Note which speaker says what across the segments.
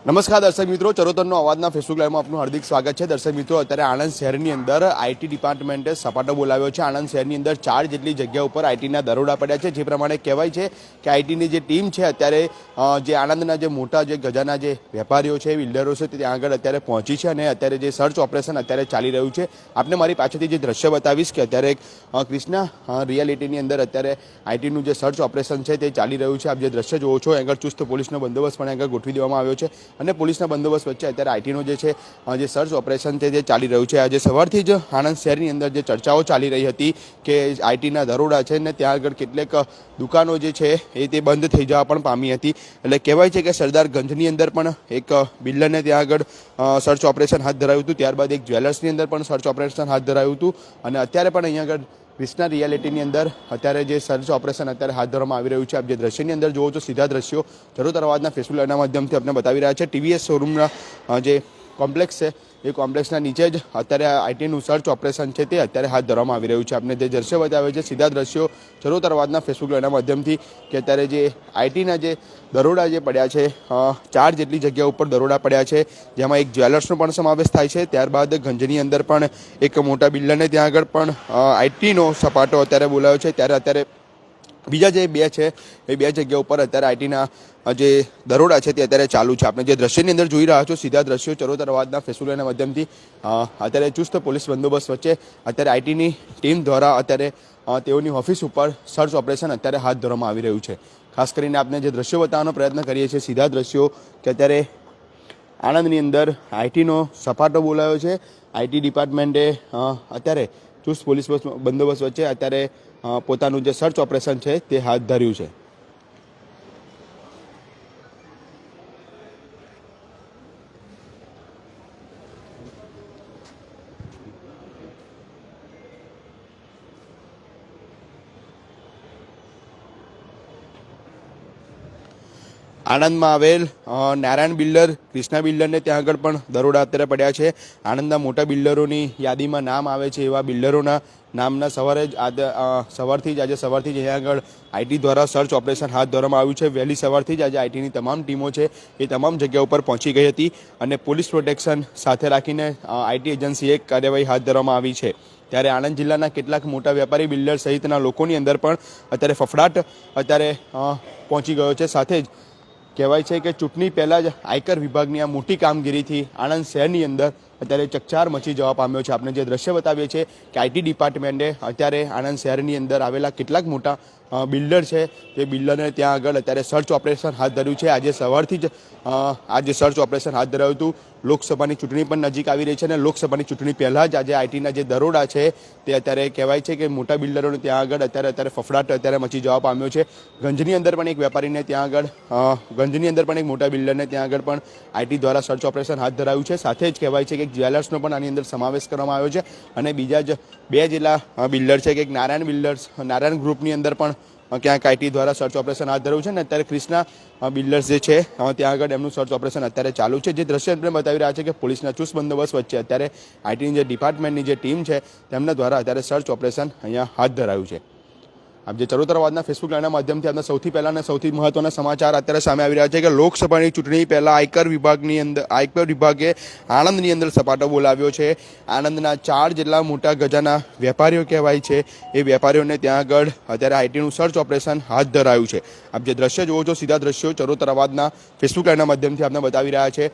Speaker 1: નમસ્કાર દર્શક મિત્રો, ચરોતરનો અવાજના ફેસબુક લાઈવમાં આપનું હાર્દિક સ્વાગત છે. દર્શક મિત્રો, અત્યારે આણંદ શહેરની અંદર આઈટી ડિપાર્ટમેન્ટે સપાટો બોલાવ્યો છે. આણંદ શહેરની અંદર ચાર જેટલી જગ્યા ઉપર આઈટીના દરોડા પડ્યા છે. જે પ્રમાણે કહેવાય છે કે આઈટીની જે ટીમ છે, અત્યારે જે આણંદના જે મોટા જે ગજાના જે વેપારીઓ છે, બિલ્ડરો છે ત્યાં આગળ અત્યારે પહોંચી છે અને અત્યારે જે સર્ચ ઓપરેશન અત્યારે ચાલી રહ્યું છે. આપને મારી પાછળથી જે દ્રશ્ય બતાવીશ કે અત્યારે ક્રિષ્ના રિયાલિટીની અંદર અત્યારે આઈટીનું જે સર્ચ ઓપરેશન છે, તે ચાલી રહ્યું છે. આપ જે દ્રશ્ય જોવો છો આગળ ચુસ્ત પોલીસનો બંદોબસ્ત પણ આગળ ગોઠવી દેવામાં આવ્યો છે. અને પોલીસના બંદોબસ્ત વચ્ચે અત્યારે આઈટીનું જે છે જે સર્ચ ઓપરેશન છે તે ચાલી રહ્યું છે, આજે સવારથી જ આણંદ શહેરની અંદર જે ચર્ચાઓ ચાલી રહી હતી કે આઈટીના દરોડા છે ને ત્યાં આગળ કેટલીક દુકાનો જે છે એ તે બંધ થઈ જવા પણ પામી હતી. એટલે કહેવાય છે કે સરદારગંજની અંદર પણ એક બિલ્ડરને ત્યાં આગળ સર્ચ ઓપરેશન હાથ ધરાયું હતું. ત્યારબાદ એક જ્વેલર્સની અંદર પણ સર્ચ ઓપરેશન હાથ ધરાયું હતું. અને અત્યારે પણ અહીંયા આગળ ક્રિષ્ના રિયાલિટીની અંદર અત્યારે જે સર્ચ ઓપરેશન અત્યારે હાથ ધરવામાં આવી રહ્યું છે, આપ જે દ્રશ્યની અંદર જોવો છો, સીધા દ્રશ્યો જરૂર અવાજના ફેસબુક લાઈવના માધ્યમથી આપણે બતાવી રહ્યા છે. ટીવીએસ શોરૂમના જે કોમ્પ્લેક્સ છે એ કોમ્પ્લેક્સના નીચે જ અત્યારે આઈટીનું સર્ચ ઓપરેશન છે તે અત્યારે હાથ ધરવામાં આવી રહ્યું છે. આપણે જે દ્રશ્ય બતાવે છે, સીધા દ્રશ્યો ચરોતર અવાજના ફેસબુક એના માધ્યમથી કે અત્યારે જે આઈટીના જે દરોડા જે પડ્યા છે ચાર જેટલી જગ્યા ઉપર દરોડા પડ્યા છે, જેમાં એક જ્વેલર્સનો પણ સમાવેશ થાય છે. ત્યારબાદ ગંજની અંદર પણ એક મોટા બિલ્ડરને ત્યાં આગળ પણ આઈટીનો સપાટો અત્યારે બોલાયો છે. ત્યારે અત્યારે બીજા જે બે છે, એ બે જગ્યા ઉપર અત્યારે આઈટીના જે દરોડા છે તે અત્યારે ચાલુ છે. આપણે જે દ્રશ્યની અંદર જોઈ રહ્યા છો, સીધા દ્રશ્યો ચરોતર અવાજના ફેસબુકના માધ્યમથી અત્યારે ચુસ્ત પોલીસ બંદોબસ્ત વચ્ચે અત્યારે આઈટીની ટીમ દ્વારા અત્યારે તેઓની ઓફિસ ઉપર સર્ચ ઓપરેશન અત્યારે હાથ ધરવામાં આવી રહ્યું છે. ખાસ કરીને આપણે જે દ્રશ્યો બતાવવાનો પ્રયત્ન કરીએ છીએ, સીધા દ્રશ્યો કે અત્યારે આણંદની અંદર આઈટીનો સપાટો બોલાયો છે. આઈટી ડિપાર્ટમેન્ટે અત્યારે ચુસ્ત પોલીસ બંદોબસ્ત વચ્ચે અત્યારે પોતાનું જે સર્ચ ઓપરેશન છે તે હાથ ધર્યું છે. આણંદમાં આવેલ નારાયણ બિલ્ડર ક્રિષ્ના બિલ્ડરને ત્યાં આગળ પણ દરોડા અત્યારે પડ્યા છે. આણંદના મોટા બિલ્ડરોની યાદીમાં નામ આવે છે એવા બિલ્ડરોના નામના સવારે જ આજે સવારથી જ આજે, સવારથી જ અહીંયા આગળ આઈટી દ્વારા સર્ચ ઓપરેશન હાથ ધરવામાં આવ્યું છે. વહેલી સવારથી જ આજે આઈટીની તમામ ટીમો છે, એ તમામ જગ્યા ઉપર પહોંચી ગઈ હતી અને પોલીસ પ્રોટેક્શન સાથે રાખીને આઈટી એજન્સીએ કાર્યવાહી હાથ ધરવામાં આવી છે. ત્યારે આણંદ જિલ્લાના કેટલાક મોટા વેપારી, બિલ્ડર સહિતના લોકોની અંદર પણ અત્યારે ફફડાટ અત્યારે પહોંચી ગયો છે. સાથે જ કહેવાય છે કે ચૂંટણી પહેલાં જ આયકર વિભાગની આ મોટી કામગીરીથી આણંદ શહેરની અંદર અત્યારે ચકચાર મચી જવા પામ્યો છે. આપણે જે દ્રશ્ય બતાવીએ છીએ કે આઈટી ડિપાર્ટમેન્ટે અત્યારે આણંદ શહેરની અંદર આવેલા કેટલાક મોટા બિલ્ડર છે. તે બિલ્ડરને ત્યાં આગળ અત્યારે સર્ચ ઓપરેશન હાથ ધર્યું છે. આજે સવારથી જ આજે સર્ચ ઓપરેશન હાથ ધરાયું હતું. લોકસભાની ચૂંટણી પણ નજીક આવી રહી છે અને લોકસભાની ચૂંટણી પહેલાં જ આજે આઈટીના જે દરોડા છે તે અત્યારે કહેવાય છે કે મોટા બિલ્ડરોને ત્યાં આગળ અત્યારે અત્યારે ફફડાટ અત્યારે મચી જવા પામ્યો છે. ગંજની અંદર પણ એક વેપારીને ત્યાં આગળ ગંજની અંદર પણ એક મોટા બિલ્ડરને ત્યાં આગળ પણ આઈટી દ્વારા સર્ચ ઓપરેશન હાથ ધરાયું છે. સાથે જ કહેવાય છે કે જ્વેલર્સનો પણ આની અંદર સમાવેશ કરવામાં આવ્યો છે. અને બીજા જ બે જેટલા બિલ્ડર છે કે એક નારાયણ બિલ્ડર્સ, નારાયણ ગ્રુપની અંદર પણ ક્યાંક આઈટી દ્વારા સર્ચ ઓપરેશન હાથ ધર્યું છે ને અત્યારે ક્રિષ્ના બિલ્ડર્સ જે છે ત્યાં આગળ એમનું સર્ચ ઓપરેશન અત્યારે ચાલુ છે. જે દ્રશ્ય આપણે બતાવી રહ્યા છે કે પોલીસના ચુસ્ત બંદોબસ્ત વચ્ચે અત્યારે આઈટીની જે ડિપાર્ટમેન્ટની જે ટીમ છે, તેમના દ્વારા અત્યારે સર્ચ ઓપરેશન અહીંયા હાથ ધરાયું છે. આપ જે ચરોતરવાદના ફેસબુક લાઈનના માધ્યમથી આપણા સૌથી પહેલાના સૌથી મહત્વના સમાચાર અત્યારે સામે આવી રહ્યા છે કે લોકસભાની ચૂંટણી પહેલાં આયકર વિભાગની અંદર આયકર વિભાગે આણંદની અંદર સપાટો બોલાવ્યો છે. આણંદના ચાર જેટલા મોટા ગજાના વેપારીઓ કહેવાય છે. એ વેપારીઓને ત્યાં આગળ અત્યારે આઈટીનું સર્ચ ઓપરેશન હાથ ધરાયું છે. આપ જે દ્રશ્ય જોવો છો, સીધા દ્રશ્યો ચરોતરવાદના ફેસબુક લાઈનના માધ્યમથી આપને બતાવી રહ્યા છે.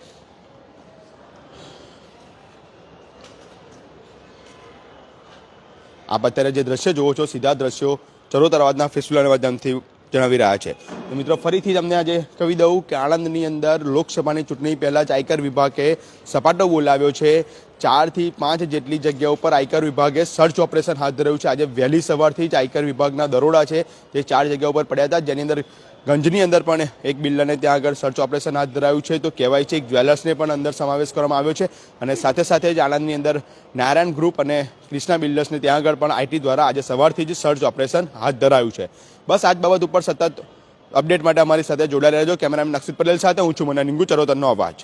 Speaker 1: આપ અત્યારે જે દ્રશ્ય જોવો છો, સીધા દ્રશ્યો ચરોતર અવાજના ફેસ્ટિવલના માધ્યમથી જણાવી રહ્યા છે. તો મિત્રો, ફરીથી તમને આજે કહી દઉં કે આણંદની અંદર લોકસભાની ચૂંટણી પહેલાં જ આયકર વિભાગે સપાટો બોલાવ્યો છે. ચારથી પાંચ જેટલી જગ્યા ઉપર આયકર વિભાગે સર્ચ ઓપરેશન હાથ ધર્યું છે. આજે વહેલી સવારથી જ આયકર વિભાગના દરોડા છે. જે ચાર જગ્યા ઉપર પડ્યા હતા, જેની અંદર ગંજની અંદર પણ એક બિલ્ડરને ત્યાં આગળ સર્ચ ઓપરેશન હાથ ધરાયું છે. તો કહેવાય છે એક જ્વેલર્સને પણ અંદર સમાવેશ કરવામાં આવ્યો છે અને સાથે સાથે જ આણંદની અંદર નારાયણ ગ્રુપ અને ક્રિષ્ના બિલ્ડર્સને ત્યાં આગળ પણ આઈટી દ્વારા આજે સવારથી જ સર્ચ ઓપરેશન હાથ ધરાયું છે. બસ આ જ બાબત ઉપર સતત અપડેટ માટે અમારી સાથે જોડાયેલા રહેજો. કેમેરામેન નક્ષિત પટેલ સાથે હું છું મને નિંગુ ચરોતરનો અવાજ.